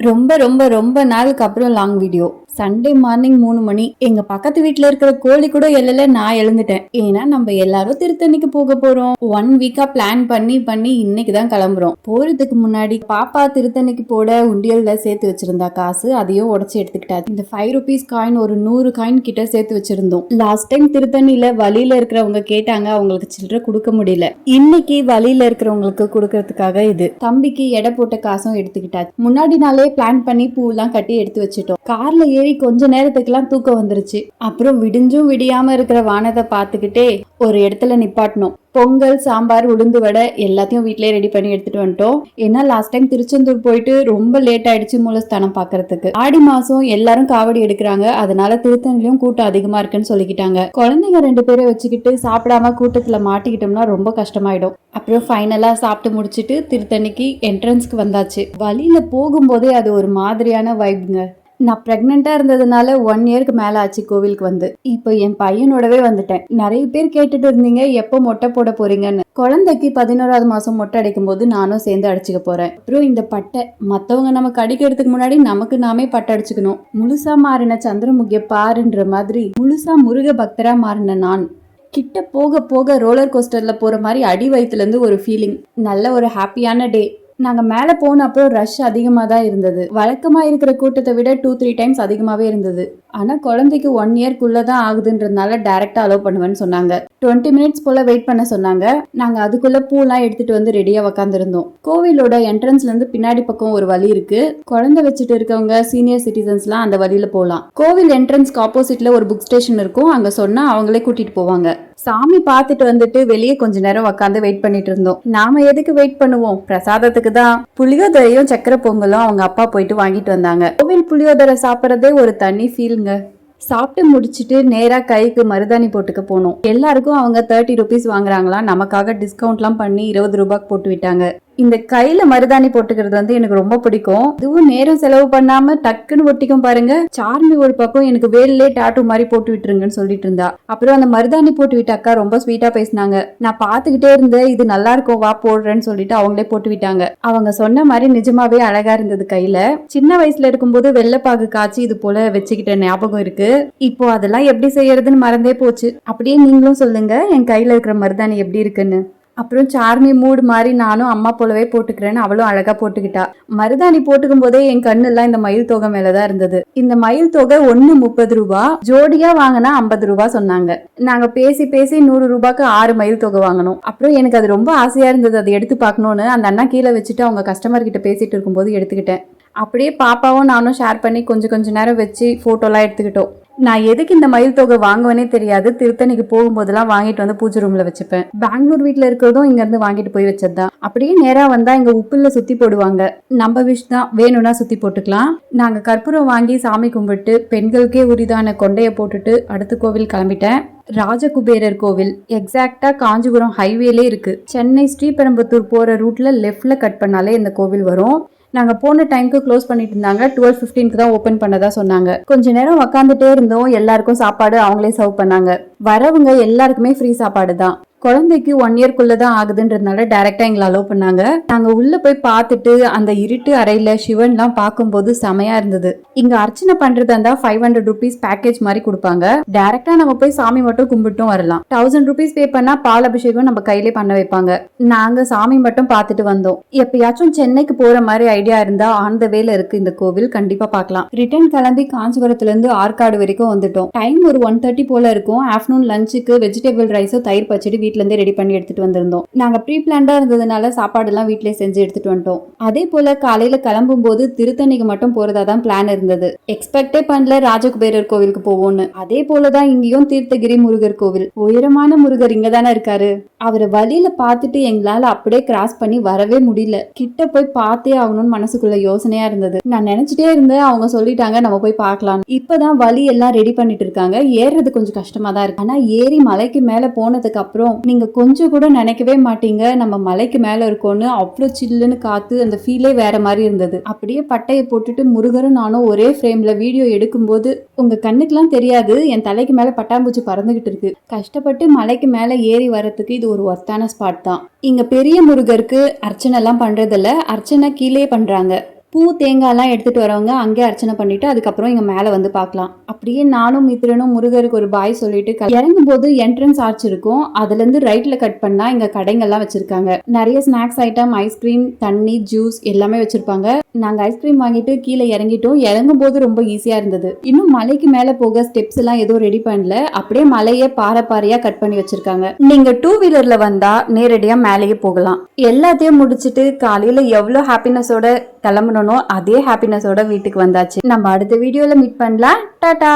ரொம்ப ரொம்ப ரொம்ப நாளுக்கு அப்புறம் லாங் வீடியோ சண்டே மார்னிங் மூணு மணி. எங்க பக்கத்து வீட்ல இருக்கிற கோழி கூட எல்லல நான் எழுந்துட்டேன். ஏன்னா நம்ம எல்லாரும் திருத்தணிக்கு போக போறோம். ஒன் வீக்கா பிளான் பண்ணி பண்ணி இன்னைக்கு தான் கிளம்புறோம். போறதுக்கு முன்னாடி பாப்பா திருத்தணிக்கு போட உண்டியல்ல சேர்த்து வச்சிருந்தா காசு அதையும் உடச்சு எடுத்துக்கிட்டா இந்த ஃபைவ் ருபீஸ் காயின் ஒரு நூறு காயின் கிட்ட சேர்த்து வச்சிருந்தோம். லாஸ்ட் டைம் திருத்தணியில வழியில இருக்கிறவங்க கேட்டாங்க அவங்களுக்கு சில்லறை கொடுக்க முடியல. இன்னைக்கு வழியில இருக்கிறவங்களுக்கு கொடுக்கறதுக்காக இது. தம்பிக்கு எடை போட்ட காசும் எடுத்துக்கிட்டாச்சு. முன்னாடி நாளே பிளான் பண்ணி பூலாம் கட்டி எடுத்து வச்சுட்டோம். கார்ல ஏறி கொஞ்ச நேரத்துக்குலாம் தூக்கம் வந்துருச்சு. அப்புறம் விடிஞ்சும் விடியாம இருக்கிற வானத்தை பார்த்துக்கிட்டே ஒரு இடத்துல நிப்பாட்டணும் பொங்கல் சாம்பார் உளுந்து வடை எல்லாத்தையும் வீட்லயே ரெடி பண்ணி எடுத்துட்டு வந்துட்டோம். ஏன்னா லாஸ்ட் டைம் திருச்செந்தூர் போயிட்டு ரொம்ப லேட் ஆயிடுச்சு மூலஸ்தானம் பாக்குறதுக்கு ஆடி மாசம் எல்லாரும் காவடி எடுக்கிறாங்க. அதனால திருத்தணிலையும் கூட்டம் அதிகமா இருக்குன்னு சொல்லிக்கிட்டாங்க. குழந்தைங்க ரெண்டு பேரை வச்சுக்கிட்டு சாப்பிடாம கூட்டத்துல மாட்டிக்கிட்டோம்னா ரொம்ப கஷ்டமாயிடும். அப்புறம் ஃபைனலா சாப்பிட்டு முடிச்சிட்டு திருத்தணிக்கு என்ட்ரன்ஸ்க்கு வந்தாச்சு. வழியில போகும்போதே அது ஒரு மாதிரியான வைப்புங்க நான் ப்ரெக்னெண்ட்டாக இருந்ததுனால ஒன் இயர்க்கு மேலே ஆச்சு கோவிலுக்கு வந்து. இப்போ என் பையனோடவே வந்துட்டேன். நிறைய பேர் கேட்டுட்டு இருந்தீங்க எப்போ மொட்டை போட போறீங்கன்னு. குழந்தைக்கு பதினோராவது மாதம் மொட்டை அடிக்கும் போது நானும் சேர்ந்து அடிச்சுக்க போகிறேன் அப்புறம் இந்த பட்டை மற்றவங்க நமக்கு அடிக்கிறதுக்கு முன்னாடி நமக்கு நாமே பட்டை அடிச்சுக்கணும். முழுசா மாறின சந்திரமுகிய பாருன்ற மாதிரி முழுசா முருக பக்தரா மாறின நான் கிட்ட போக போக ரோலர் கோஸ்டர்ல போற மாதிரி அடி வயிற்றுல இருந்து ஒரு ஃபீலிங் நல்ல ஒரு ஹாப்பியான டே நாங்க மேல போனப்போ ரஷ் அதிகமா தான் இருந்தது. வழக்கமா இருக்கிற கூட்டத்தை விட டூ த்ரீ டைம்ஸ் அதிகமாவே இருந்தது. ஆனா குழந்தைக்கு ஒன் இயர்க்குள்ளே தான் ஆகுதுன்றதுனால டைரக்டா அலோவ் பண்ணுவேன்னு சொன்னாங்க. டுவெண்ட்டி மினிட்ஸ் போல வெயிட் பண்ண சொன்னாங்க. நாங்க அதுக்குள்ள பூலாம் எடுத்துட்டு வந்து ரெடியா உக்காந்துருந்தோம். கோவிலோட என்ட்ரன்ஸ்ல இருந்து பின்னாடி பக்கம் ஒரு வழி இருக்கு. குழந்தை வச்சுட்டு இருக்கவங்க சீனியர் சிட்டிசன்ஸ்லாம் அந்த வழியில போகலாம் கோவில் என்ட்ரன்ஸ்க்கு ஆப்போசிட்ல ஒரு புக் ஸ்டேஷன் இருக்கும். அங்க சொன்னா அவங்களே கூட்டிட்டு போவாங்க. சாமி பார்த்துட்டு வந்துட்டு வெளியே கொஞ்ச நேரம் உட்காந்து வெயிட் பண்ணிட்டு இருந்தோம். நாம எதுக்கு வெயிட் பண்ணுவோம்? பிரசாதத்துக்கு தான். புளியோதரையும் சக்கரை பொங்கலும் அவங்க அப்பா போயிட்டு வாங்கிட்டு வந்தாங்க. கோவில் புளியோதரை சாப்பிட்றதே ஒரு தனி ஃபீலுங்க சாப்பிட்டு முடிச்சிட்டு நேராக கைக்கு மருதாணி போட்டுக்க போனோம். எல்லாருக்கும் அவங்க தேர்ட்டி ருபீஸ் வாங்குறாங்களா? நமக்காக டிஸ்கவுண்ட்லாம் பண்ணி இருபது ரூபாய்க்கு போட்டு விட்டாங்க. இந்த கையில மருதாணி போட்டுக்கிறது வந்து எனக்கு ரொம்ப பிடிக்கும். இதுவும் நேரம் செலவு பண்ணாம டக்குன்னு ஒட்டிக்கும் பாருங்க. சார்மி ஒரு பக்கம் எனக்கு வேலையே டாட்டூ மாதிரி போட்டு விட்டுருங்கன்னு சொல்லிட்டு இருந்தா. அப்புறம் அந்த மருதாணி போட்டு விட்ட அக்கா ரொம்ப ஸ்வீட்டா பேசினாங்க. நான் பாத்துக்கிட்டே இருந்தேன் இது நல்லா இருக்கும் வா போடுறேன்னு சொல்லிட்டு அவங்களே போட்டு விட்டாங்க. அவங்க சொன்ன மாதிரி நிஜமாவே அழகா இருந்தது கையில. சின்ன வயசுல இருக்கும்போது வெள்ளைப்பாகு காய்ச்சி இது போல வச்சுக்கிட்ட ஞாபகம் இருக்கு. இப்போ அதெல்லாம் எப்படி செய்யறதுன்னு மறந்தே போச்சு. அப்படியே நீங்களும் சொல்லுங்க என் கையில இருக்கிற மருதாணி எப்படி இருக்குன்னு. அப்புறம் சார்மி மூடு மாதிரி நானும் அம்மா போலவே போட்டுக்கிறேன்னு அவளும் அழகா போட்டுக்கிட்டா. மருதாணி போட்டுக்கும் போதே என் கண்ணெல்லாம் இந்த மயில் தொகை மேலதான் இருந்தது. இந்த மயில் தொகை ஒண்ணு முப்பது ரூபா ஜோடியா வாங்கினா ஐம்பது ரூபா சொன்னாங்க. நாங்க பேசி பேசி நூறு ரூபாய்க்கு ஆறு மயில் தொகை வாங்கணும் அப்புறம் எனக்கு அது ரொம்ப ஆசையா இருந்தது அதை எடுத்து பார்க்கணும்னு. அந்த அண்ணா கீழே வச்சுட்டு அவங்க கஸ்டமர் கிட்ட பேசிட்டு இருக்கும்போது எடுத்துக்கிட்டேன். அப்படியே பாப்பாவும் நானும் ஷேர் பண்ணி கொஞ்சம் கொஞ்ச நேரம் வச்சு போட்டோலாம் எடுத்துக்கிட்டோம். நான் எதுக்கு இந்த மயில் தொகை வாங்குவேனே தெரியாது. திருத்தணிக்கு போகும்போதெல்லாம் வாங்கிட்டு வந்து பூஜை ரூம்ல வச்சுப்பேன். பெங்களூர் வீட்டில் இருக்கிறதும் இங்க இருந்து வாங்கிட்டு போய் வச்சதுதான். அப்படியே நேரா வந்தா இங்க உப்புல சுத்தி போடுவாங்க. நம்ம விஷ் தான். வேணும்னா சுத்தி போட்டுக்கலாம். நாங்க கற்பூரம் வாங்கி சாமி கும்பிட்டு பெண்களுக்கே உரிதான கொண்டையை போட்டுட்டு அடுத்த கோவில் கிளம்பிட்டேன். ராஜகுபேரர் கோவில். எக்ஸாக்டா காஞ்சிபுரம் ஹைவேலே இருக்கு. சென்னை ஸ்ரீபெரும்புத்தூர் போற ரூட்ல லெஃப்ட்ல கட் பண்ணாலே இந்த கோவில் வரும். நாங்க போன டைம்க்கு க்ளோஸ் பண்ணிட்டு இருந்தாங்க. டுவெல் ஃபிஃப்டீனுக்கு தான் ஓப்பன் பண்ணதா சொன்னாங்க. கொஞ்ச நேரம் உக்காந்துட்டே இருந்தோம். எல்லாருக்கும் சாப்பாடு அவங்களே சர்வ் பண்ணாங்க. வரவங்க எல்லாருக்குமே ஃப்ரீ சாப்பாடு தான் குழந்தைக்கு ஒன் இயர்க்குள்ளே தான் ஆகுதுன்றதுனால டைரக்டா எங்களை அலோவ் பண்ணாங்க. நாங்க உள்ள போய் பார்த்துட்டு அந்த இருட்டு அறையில சிவன்லாம் பார்க்கும்போது செமையா இருந்தது. இங்க அர்ச்சனை பண்றதா இருந்தா ஃபைவ் ஹண்ட்ரட் ருபீஸ் பேக்கேஜ் மாதிரி கொடுப்பாங்க. டைரக்டா நம்ம போய் சாமி மட்டும் கும்பிட்டும் வரலாம். தௌசண்ட் ருபீஸ் பே பண்ணா பால் அபிஷேகம் நம்ம கையிலே பண்ண வைப்பாங்க. நாங்க சாமி மட்டும் பார்த்துட்டு வந்தோம். எப்பயாச்சும் சென்னைக்கு போற மாதிரி ஐடியா இருந்தா ஆன் த வேல இருக்கு இந்த கோவில். கண்டிப்பா பார்க்கலாம். ரிட்டர்ன் கிளம்பி காஞ்சிபுரத்துல இருந்து ஆற்காடு வரைக்கும் வந்துட்டோம். டைம் ஒரு ஒன் தேர்ட்டி போல இருக்கும். ஆஃப்டர்நூன் லஞ்சுக்கு வெஜிடபிள் ரைஸோ தயிர் பச்சடி வீட்டிலேருந்தே ரெடி பண்ணி எடுத்துகிட்டு வந்திருந்தோம். நாங்கள் ப்ரீ பிளான்டாக இருந்ததுனால சாப்பாடுலாம் வீட்டிலே செஞ்சு எடுத்துட்டு வந்துட்டோம். அதே போல காலையில கிளம்பும்போது திருத்தணிக்கு மட்டும் போகிறதா தான் பிளான் இருந்தது. எக்ஸ்பெக்டே பண்ணல ராஜகுபேரர் கோவிலுக்கு போவோம்னு. அதே போல தான் இங்கேயும் தீர்த்தகிரி முருகர் கோவில். உயரமான முருகர் இங்கே தானே இருக்காரு. அவரை வழியில பார்த்துட்டு எங்களால அப்படியே கிராஸ் பண்ணி வரவே முடியல. கிட்ட போய் பார்த்தே ஆகணும்னு மனசுக்குள்ள யோசனையா இருந்தது. நான் நினைச்சிட்டே இருந்தேன் அவங்க சொல்லிட்டாங்க நம்ம போய் பார்க்கலாம் இப்பதான் வழி எல்லாம் ரெடி பண்ணிட்டு இருக்காங்க. ஏறுறது கொஞ்சம் கஷ்டமா தான் இருக்கு. ஆனா ஏறி மலைக்கு மேல போனதுக்கு அப்புறம் நீங்க கொஞ்சம் கூட நினைக்கவே மாட்டீங்க. நம்ம மலைக்கு மேல இருக்கோம்னு அவ்வளோ சில்லுன்னு காத்து அந்த ஃபீலே வேற மாதிரி இருந்தது. அப்படியே பட்டையை போட்டுட்டு முருகரும் நானும் ஒரே ஃப்ரேம்ல வீடியோ எடுக்கும்போது உங்க கண்ணுக்கெல்லாம் தெரியாது. என் தலைக்கு மேல பட்டாம்பூச்சி பறந்துகிட்டு இருக்கு. கஷ்டப்பட்டு மலைக்கு மேல ஏறி வர்றதுக்கு இது ஒரு ஒர்த்தான ஸ்பாட் தான். இங்க பெரிய முருகருக்கு அர்ச்சனை எல்லாம் பண்றதில்ல. அர்ச்சனை கீழே பண்றாங்க. பூ தேங்காய்லாம் எடுத்துகிட்டு வரவங்க அங்கே அர்ச்சனை பண்ணிட்டு அதுக்கப்புறம் இங்கே மேலே வந்து பார்க்கலாம். அப்படியே நானும் மித்திரனும் முருகருக்கு ஒரு பாய் சொல்லிட்டு க- இறங்கும்போது என்ட்ரன்ஸ் ஆர்ச் இருக்கும். அதுல ரைட்டில் கட் பண்ணால் இங்கே கடைங்கள்லாம் வச்சிருக்காங்க. நிறைய ஸ்நாக்ஸ் ஐட்டம் ஐஸ்கிரீம் தண்ணி ஜூஸ் எல்லாமே வச்சுருப்பாங்க. நாங்கள் ஐஸ்கிரீம் வாங்கிட்டு கீழே இறங்கிட்டோம். இறங்கும் போது ரொம்ப ஈஸியாக இருந்தது. இன்னும் மலைக்கு மேலே போக ஸ்டெப்ஸ் எல்லாம் எதுவும் ரெடி பண்ணல. அப்படியே மலையை பாறை பாறையாக கட் பண்ணி வச்சிருக்காங்க. நீங்கள் டூ வீலரில் வந்தால் நேரடியாக மேலேயே போகலாம். எல்லாத்தையும் முடிச்சுட்டு காலையில் எவ்வளோ ஹாப்பினஸோட கிளம்பணும் அதே ஹாப்பினஸோட வீட்டுக்கு வந்தாச்சு. நம்ம அடுத்த வீடியோவில் மீட் பண்ணலாம். டாடா!